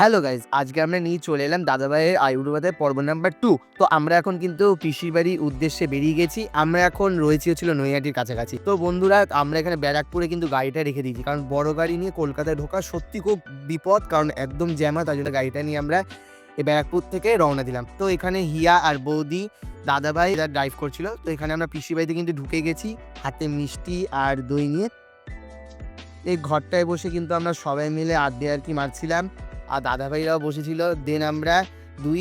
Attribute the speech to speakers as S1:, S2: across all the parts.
S1: Hello guys আজকে আমরা নিয়ে চলে এলাম দাদাভাইয়ের আয়ুর্বেদের পর্ব নাম্বার টু তো আমরা এখন কিন্তু পিসির বাড়ির উদ্দেশ্যে বেরিয়ে গেছি। আমরা এখন রয়েছি হচ্ছিল নৈহাটির কাছাকাছি। তো বন্ধুরা, আমরা এখানে ব্যারাকপুরে কিন্তু গাড়িটা রেখে দিয়েছি। কারণ বড় গাড়ি নিয়ে কলকাতায় ঢোকা সত্যি খুব বিপদ, কারণ একদম জ্যামা তাই জন্য গাড়িটা নিয়ে আমরা এই ব্যারাকপুর থেকে রওনা দিলাম। তো এখানে হিয়া আর বৌদি, দাদাভাই এরা ড্রাইভ করছিল। তো এখানে আমরা পিসির বাড়িতে কিন্তু ঢুকে গেছি হাতে মিষ্টি আর দই নিয়ে। এই ঘরটায় বসে কিন্তু আমরা সবাই মিলে আড্ডে আর কি মারছিলাম। আর দাদা ভাইরাও বসেছিল। দেন আমরা দুই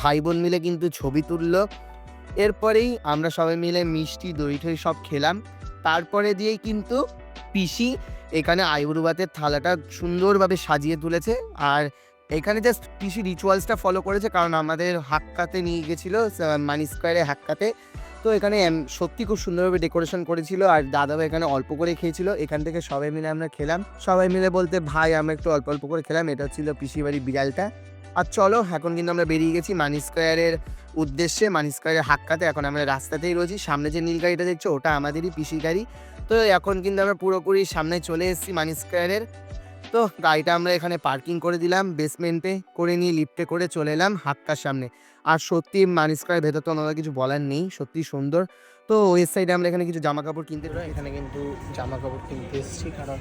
S1: ভাই বোন মিলে কিন্তু ছবি তুললো। এরপরেই আমরা সবাই মিলে মিষ্টি, দই ঠই সব খেলাম। তারপরে দিয়েই কিন্তু পিসি এখানে আইবুড়ুবাতের থালাটা সুন্দরভাবে সাজিয়ে তুলেছে। আর এখানে জাস্ট পিসি রিচুয়ালসটা ফলো করেছে, কারণ আমাদের হাক্কাতে নিয়ে গেছিল মানি স্কোয়ারে হাক্কাতে। তো এখানে সত্যি খুব সুন্দরভাবে ডেকোরেশন করেছিল আর দাদাও এখানে অল্প করে খেয়েছিল। এখান থেকে সবাই মিলে আমরা খেলাম। সবাই মিলে বলতে, ভাই, আমরা একটু অল্প অল্প করে খেলাম। এটা ছিল পিসি বাড়ির বিড়ালটা। আর চলো, এখন কিন্তু আমরা বেরিয়ে গেছি মানি স্কোয়ারের উদ্দেশ্যে। মানি স্কোয়ারের হাক্কাতে এখন আমরা রাস্তাতেই রয়েছি। সামনে যে নীল গাড়িটা দেখছ, ওটা আমাদেরই পিসি গাড়ি। তো এখন কিন্তু আমরা পুরোপুরি সামনে চলে এসেছি মানি স্কোয়ারের। তো গাড়িটা আমরা এখানে পার্কিং করে দিলাম বেসমেন্টে করে নিয়ে লিফটে করে চলে এলাম হাক্কার সামনে। আর সত্যি মানি স্কোয়ারের ভেতর তো ওনারা কিছু বলার নেই সত্যি সুন্দর। তো ওই সাইডে আমরা এখানে কিছু জামা কাপড় কিনতে পারি এখানে কিন্তু জামা কাপড় কিনতে এসেছি কারণ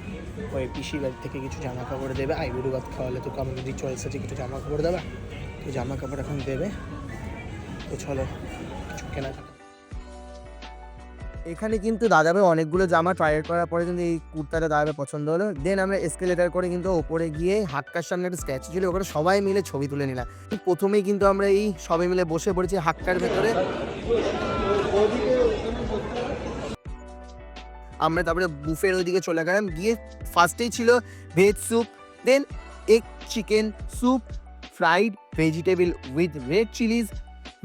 S1: ওই পিসি বাড়ি থেকে কিছু জামা কাপড় দেবে আইবুড়ু ভাত খাওয়ালে তো আমার যদি চয়েস আছে কিছু জামা কাপড় দেবে তো জামা কাপড় এখন দেবে। তো চলো কিছু কেনা এখানে কিন্তু দাদাবে অনেকগুলো জামা ট্রাই করার পরে কিন্তু এই কুর্তাটা দাদাবে পছন্দ হলো। দেন আমরা এসকেলেটার করে কিন্তু ওপরে গিয়ে হাক্কার সামনে একটা স্ট্যাচু ছিল, ওখানে সবাই মিলে ছবি তুলে নিলাম। প্রথমেই কিন্তু আমরা এই সবাই মিলে বসে পড়েছি হাক্কার ভেতরে। আমরা তারপরে বুফের ওইদিকে চলে গেলাম, গিয়ে ফার্স্টেই ছিল veg soup then egg chicken soup fried vegetable with red chillies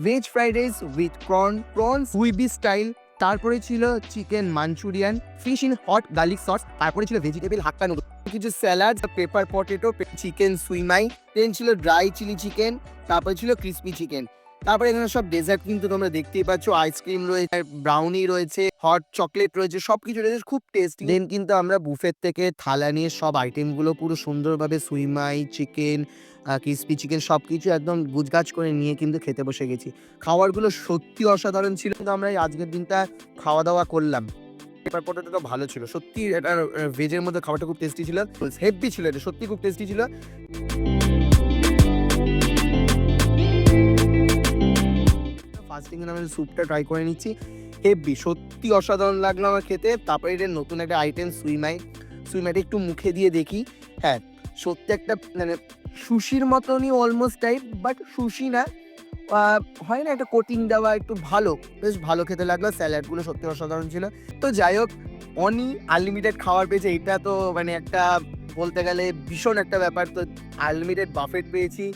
S1: veg fried rice with prawn prawns উইবি style তারপরে ছিল chicken manchurian, fish in hot garlic sauce, তারপরে ছিল ভেজিটেবল হাক্কা নুডল কিছু salad pepper potato chicken siu mai then ছিল dry chilli chicken তারপরে ছিল crispy chicken তারপরে এখানে সব ডেজার্ট কিন্তু তোমরা দেখতেই পাচ্ছ আইসক্রিম রয়েছে ব্রাউনি রয়েছে হট চকলেট রয়েছে, সবকিছু রয়েছে, খুব টেস্টি দেন কিন্তু আমরা বুফের থেকে থালা নিয়ে সব আইটেমগুলো পুরো সুন্দরভাবে সুইমাই চিকেন ক্রিসপি চিকেন সব কিছু একদম গুজগাছ করে নিয়ে কিন্তু খেতে বসে গেছি। খাবারগুলো সত্যি অসাধারণ ছিল, কিন্তু আমরা আজকের দিনটা খাওয়া দাওয়া করলাম পেপার পটেটোটা ভালো ছিল সত্যি এটা ভেজের মধ্যে খাবারটা খুব টেস্টি ছিল হেভি ছিল এটা সত্যি খুব টেস্টি ছিল। ফার্স্টিং আমি স্যুপটা ট্রাই করে নিচ্ছি। হেভি সত্যি অসাধারণ লাগল আমার খেতে। তারপরে এটা নতুন একটা আইটেম সুইমাই। সুইমাইটা একটু মুখে দিয়ে দেখি। হ্যাঁ সত্যি একটা মানে সুশির মতনই অলমোস্ট টাইপ বাট সুশি না। হয় না একটা কোটিং দেওয়া একটু ভালো। বেশ ভালো খেতে লাগল স্যালাডগুলো সত্যি অসাধারণ ছিল। তো যাই হোক, অনি আনলিমিটেড খাবার পেয়েছে, এটা তো মানে একটা বলতে গেলে ভীষণ একটা ব্যাপার। তো আনলিমিটেড বাফেট পেয়েছি।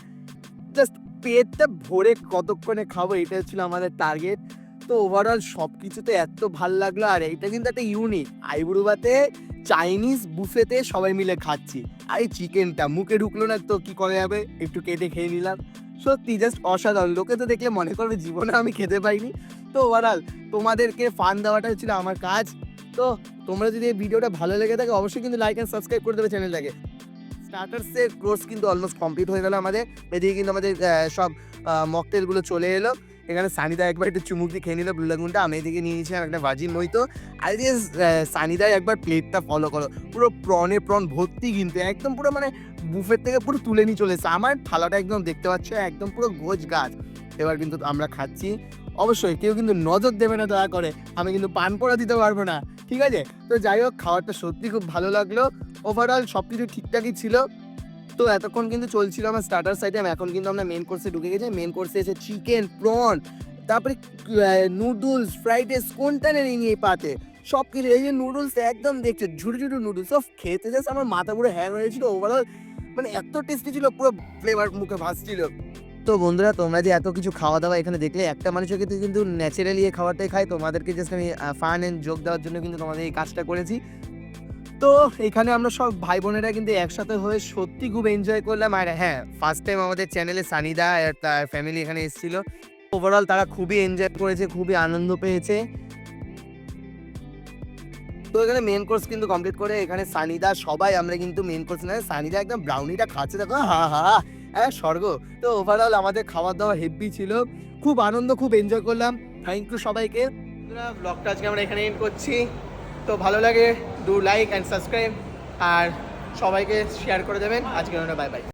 S1: পেটটা ভরে কতক্ষণে খাব এটা ছিল আমাদের টার্গেট তো ওভারঅল সব কিছুতে এত ভালো লাগল, আর এইটা কিন্তু একটা ইউনিক আইবুড়ুবাতে চাইনিজ বুফেতে সবাই মিলে খাচ্ছি। আর এই চিকেনটা মুখে ঢুকলো না তো কি করা যাবে? একটু কেটে খেয়ে নিলাম। সত্যি জাস্ট অসাধারণ। লোকে তো দেখলে মনে করবে জীবনে আমি খেতে পাইনি। তো ওভারঅল তোমাদেরকে ফান দেওয়াটা ছিল আমার কাজ। তো তোমরা যদি এই ভিডিওটা ভালো লেগে থাকে, অবশ্যই কিন্তু লাইক অ্যান্ড সাবস্ক্রাইব করে দেবে চ্যানেলটাকে স্টার্টার্সের কোর্স কিন্তু অলমোস্ট কমপ্লিট হয়ে গেল আমাদের। এদিকে কিন্তু আমাদের সব মকটেলগুলো চলে এলো। এখানে সানিদা একবার একটু চুমুক দিয়ে খেয়ে নিল ব্লু লাগুনটা আমি এদিকে নিয়ে নিয়েছিলাম একটা ভাজি মইতো আর এদিকে সানিদা একবার প্লেটটা ফলো করো পুরো প্রনে প্রন ভর্তি কিন্তু, একদম পুরো মানে বুফের থেকে পুরো তুলে নিয়ে চলে এসেছে। আমার থালাটা একদম দেখতে পাচ্ছ, একদম পুরো গোছ গাছ এবার কিন্তু আমরা খাচ্ছি। অবশ্যই কেউ কিন্তু নজর দেবে না দয়া করে। আমি কিন্তু পান পড়া দিতে পারব না, ঠিক আছে? তো যাই হোক, খাবারটা সত্যি খুব ভালো লাগল। ওভারঅল সব কিছু ঠিকঠাকই ছিল। তো এতক্ষণ কিন্তু চলছিল আমার স্টার্টার সাইডে এখন কিন্তু আমরা মেন কোর্সে ঢুকে গেছি। মেন কোর্সে এসে চিকেন প্রন তারপরে নুডলস ফ্রাইড রাইস কোনটা নেই নিয়ে পাতে? সব কিছু এই যে নুডলস একদম দেখছে ঝুড়ি ঝুড়ি নুডলস সব খেতে যাচ্ছে আমার মাথা পুরো হ্যাং হয়েছিল ওভারঅল মানে এত টেস্টি ছিল, পুরো ফ্লেভার মুখে ভাসছিল। তো বন্ধুরা, তোমরা যে এত কিছু খাওয়া দাওয়া এখানে দেখলে, একটা মানুষের ক্ষেত্রে কিন্তু ন্যাচারালি এই খাবারটাই খাই তোমাদেরকে জাস্ট আমি ফান অ্যান্ড যোগ দেওয়ার জন্য কিন্তু তোমাদের এই কাজটা করেছি। তো এখানে আমরা সব ভাই বোনেরা কিন্তু একসাথে হয়ে সত্যি খুব এনজয় করলাম। আর হ্যাঁ ফার্স্ট টাইম আমাদের চ্যানেলে সানিদা আর তার ফ্যামিলি এখানে এসেছিল। ওভারঅল তারা খুবই এনজয় করেছে, খুবই আনন্দ পেয়েছে। তো এখানে মেন কোর্স কিন্তু কমপ্লিট করে এখানে সানিদা, সবাই আমরা কিন্তু মেন কোর্স না সানিদা একদম ব্রাউনিটা খাচ্ছে, দেখো হা হা। হ্যাঁ স্বর্গ। তো ওভারঅল আমাদের খাওয়া দাওয়া হেভি ছিল। খুব আনন্দ, খুব এনজয় করলাম। থ্যাংক ইউ সবাইকে। ব্লগটা আজকে আমরা এখানে এন্ড করছি। তো ভালো লাগে ডু লাইক অ্যান্ড সাবস্ক্রাইব আর সবাইকে শেয়ার করে দেবেন। আজকে বাই বাই